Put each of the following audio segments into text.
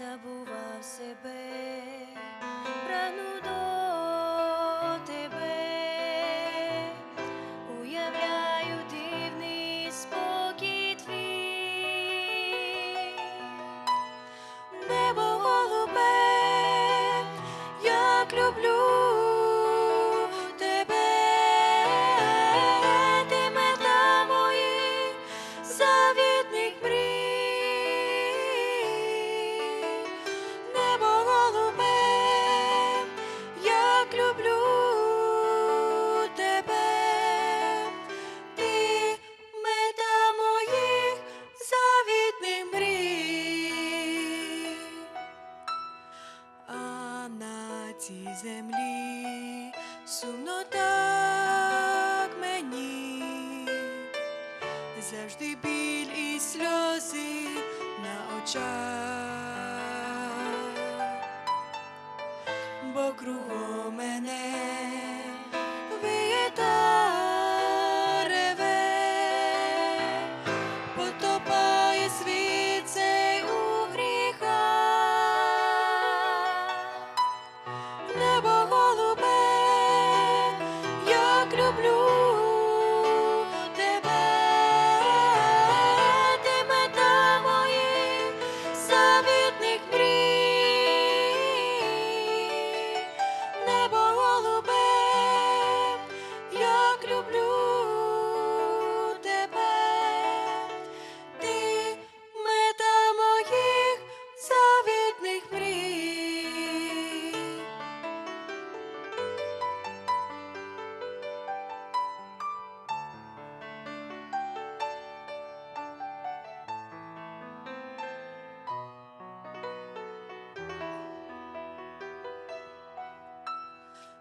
забував себе. цій землі сумно так мені, завжди біль і сльози на очах.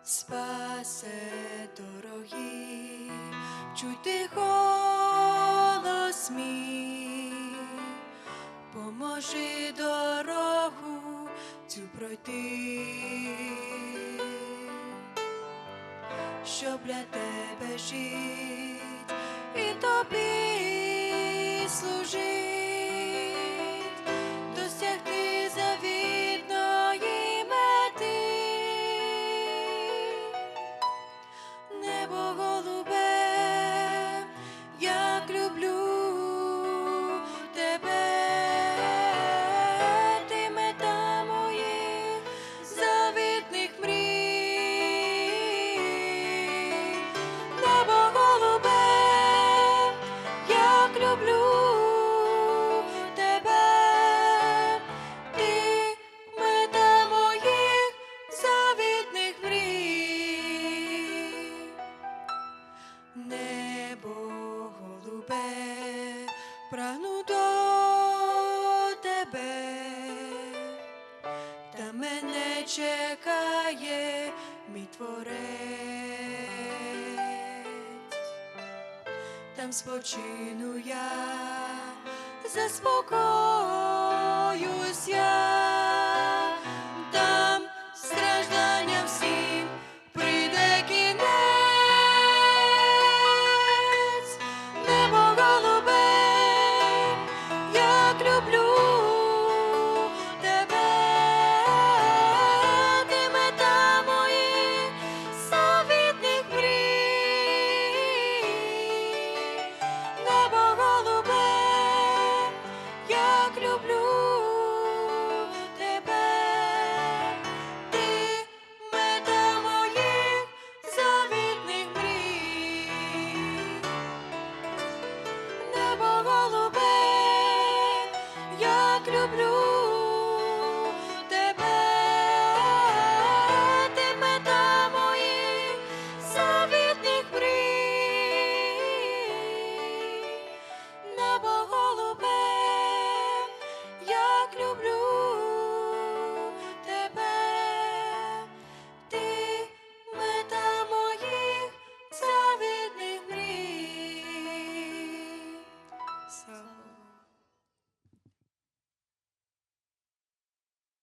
спасе дорогі, чути голос мій, поможи дорогу цю пройти, щоб для тебе жить. І тобі. Bible. на мене чекає мій творець, там спочину я, заспокоюсь я.